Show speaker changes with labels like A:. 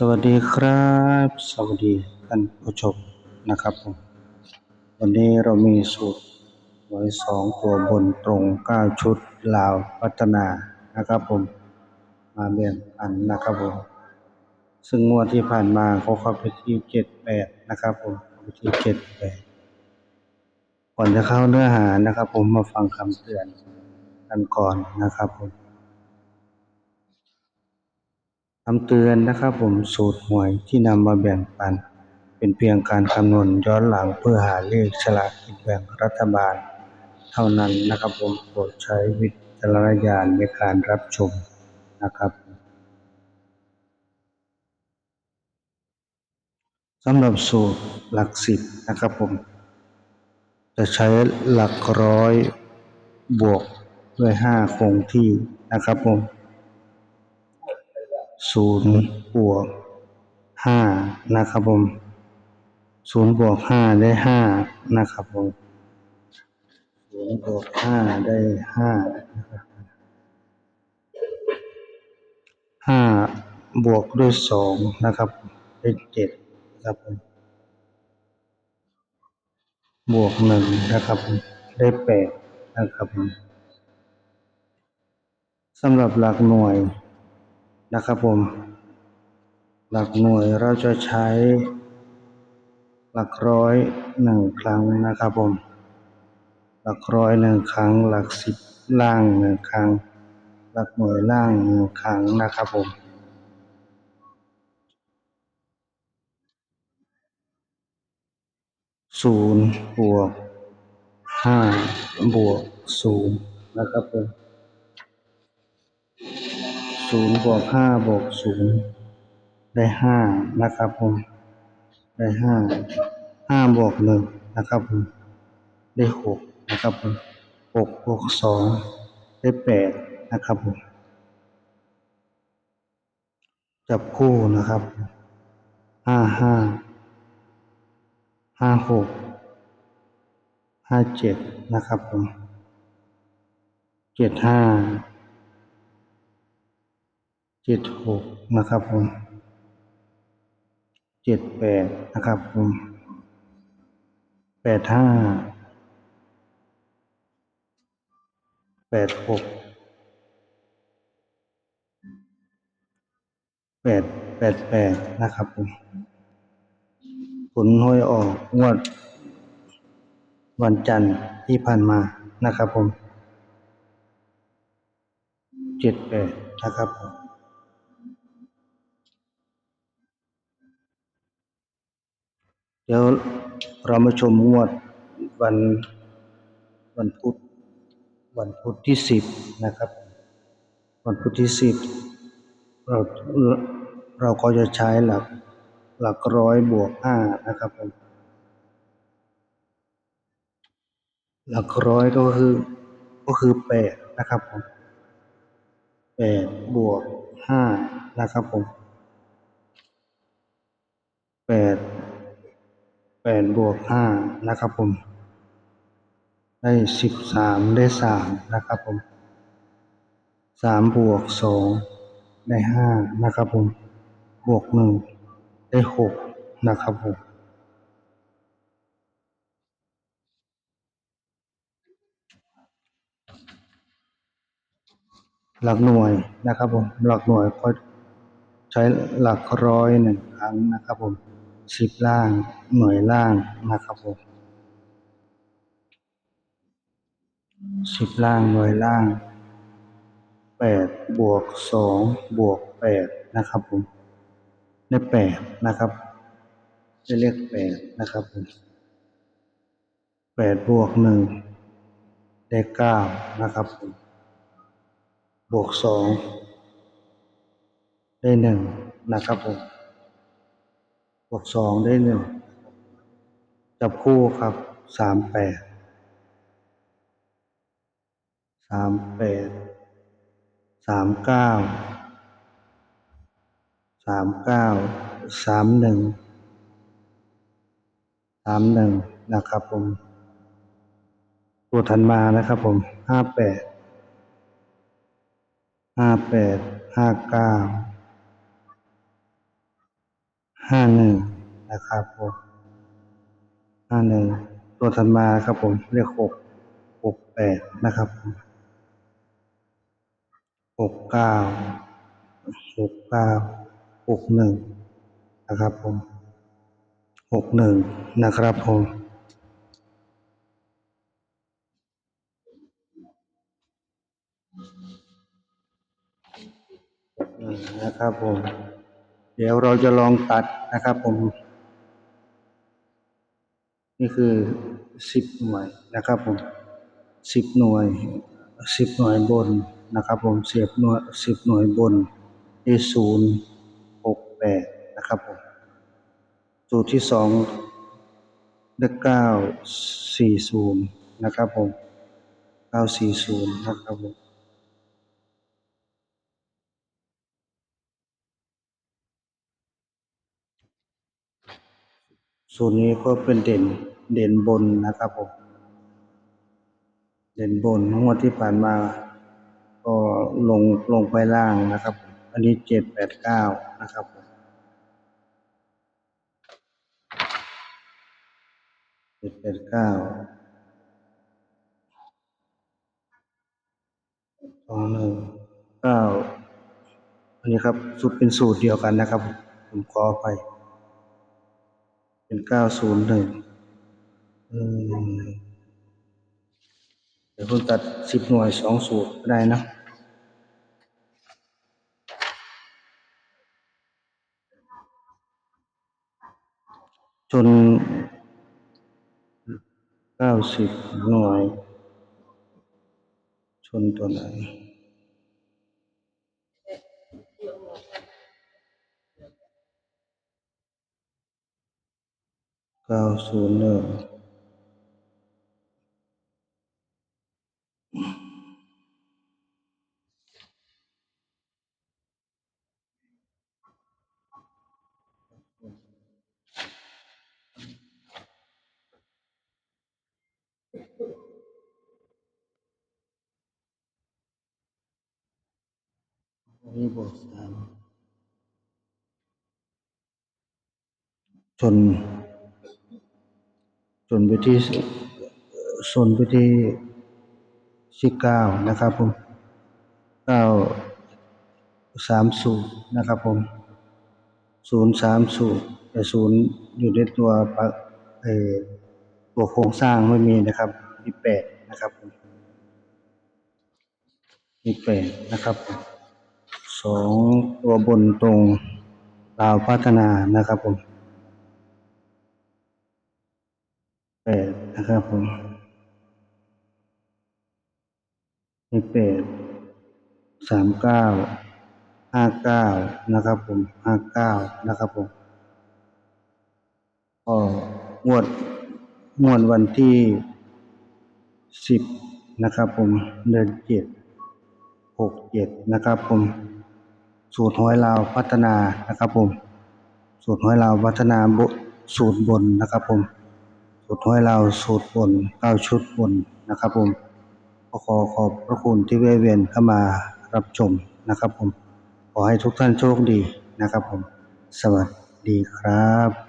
A: สวัสดีครับ สวัสดีท่านผู้ชมนะครับผมวันนี้เรามีสูตรหวยสองตัวบนตรงเก้าชุดลาวพัฒนานะครับผมมาแบ่งปันนะครับผมซึ่งงวดที่ผ่านมาเขาเข้าไปที่เจ็ดแปดนะครับผมไปที่เจ็ดแปดก่อนจะเข้าเนื้อหานะครับ ผมมาฟังคำเตือนกันก่อนนะครับผม คำเตือนนะครับผมสูตรหวยที่นำมาแบ่งปัน เป็นเพียงการคำนวณย้อนหลังเพื่อหาเลขฉลากกินแบ่งรัฐบาล เท่านั้นนะครับผมโปรดใช้วิจารณญาณในการรับชมนะครับสำหรับสูตรหลักสิบนะครับผม จะใช้หลักร้อยบวกด้วยห้าคงที่นะครับผม ศูนย์บวกห้านะครับผมศูนย์บวกห้าได้ห้านะครับผมศูนย์บวกห้าได้ห้าห้าบวกด้วยสองนะครับได้เจ็ดนะครับผมบวกหนึ่งนะครับได้แปดนะครับผมสำหรับหลักหน่วย นะครับผม หลักหน่วยเราจะใช้ หลักร้อยหนึ่งครั้งนะครับผม หลักร้อยหนึ่งครั้ง หลักสิบล่างหนึ่งครั้ง หลักหน่วยล่างหนึ่งครั้งนะครับผมศูนย์บวกห้าบวกศูนย์นะครับผม ศูนย์บวกห้าบวกศูนย์ได้ห้านะครับผม ได้ห้าห้าบวกหนึ่งนะครับผม ได้หกนะครับผมหกบวกสองได้แปดนะครับผม จับคู่นะครับห้าห้าห้าหกห้าเจ็ดนะครับผมเจ็ดห้า เจ็ดหกนะครับผมเจ็ดแปดนะครับผมแปดห้าแปดหกแปดแปดแปดนะครับผมผลหวยออกงวด วันจันทร์ที่ผ่านมานะครับผมเจ็ดแปดนะครับผม เดี๋ยวเรามาชมงวดวันวันพุธวันพุธที่สิบนะครับ วันพุธที่สิบเราเราก็จะใช้หลักหลักร้อยบวกห้านะครับผมหลักร้อยก็คือก็คือแปดนะครับผมแปดบวกห้านะครับผมแปด ดบวกห้านะครับผม ได้สิบสามได้สามนะครับผมสามบวกสองได้ห้านะครับผม บวกหนึ่งได้หกนะครับผมหลักหน่วยนะครับผมหลักหน่วยก็ใช้หลักร้อยหนึ่งครั้งนะครับผม สิบล่าง หน่วยล่างนะครับผมสิบล่างหน่วยล่างแปดบวกสองบวกแปดนะครับผมได้แปดนะครับได้เลขแปดนะครับผมแปดบวกหนึ่งได้เก้านะครับผมบวกสองได้หนึ่งนะครับผม บวกสองได้หนึ่งจับคู่ครับสามแปดสามแปดสามเก้าสามเก้าสามหนึ่งสามหนึ่งนะครับผม ตัวถันมานะครับผมห้าแปดห้าแปดห้าเก้า ห้าหนึ่งนะครับผมห้าหนึ่งตัวถัดมาครับผมเรียกหกหกแปดนะครับผมหกเก้าหกเก้าหกหนึ่งนะครับผมหกหนึ่งนะครับผมอืมนะครับผม เดี๋ยวเราจะลองตัดนะครับผม นี่คือสิบหน่วยนะครับผมสิบหน่วยสิบหน่วยบนนะครับผมเสียบหน่วยสิบหน่วยบนที่ศูนย์หกแปดนะครับผมสูตรที่สองเลขเก้าสี่ศูนย์นะครับผมเก้าสี่ศูนย์นะครับผม สูตรนี้ก็เป็นเด่นเด่นบนนะครับผม เด่นบนงวดที่ผ่านมา ก็ลงลงไปล่างนะครับผมอันนี้เจ็ดแปดเก้านะครับผมเจ็ดแปดเก้าสองหนึ่งเก้าอันนี้ครับสูตรเป็นสูตรเดียวกันนะครับ ผมขอไป เป็นเก้าศูนย์หนึ่งเดี๋ยวผมตัดสิบหน่วยสองสูตรก็ได้นะจนเก้าสิบหน่วย ชนตัวไหน เก้าศูนย์หนึ่งนี่บวกสามชน จนไปที่ชนไปที่ที่เก้านะครับผมเก้าสามศูนย์นะครับผมศูนย์สามศูแต่ศูนย์อยู่ในตัวปะเออตัวโครงสร้างไม่มีนะครับมีแปดนะครับผมมีแปดนะครับผมสองตัวบนตรงลาวพัฒนานะครับผม แปดนะครับผมมีแปดสามเก้าห้าเก้านะครับผมห้าเก้านะครับผมก็งวดงวดวันที่สิบนะครับผมเดือนเจ็ดหกเจ็ดนะครับผม สูตรห้อยลาวพัฒนานะครับผม สูตรห้อยลาวพัฒนาบสูตรบนนะครับผม สูตรหอยเราสูตรบนเก้าชุดบนนะครับผมก็ขอขอบพระคุณที่แวะเวียนเข้ามารับชมนะครับผม ขอให้ทุกท่านโชคดีนะครับผม สวัสดีครับ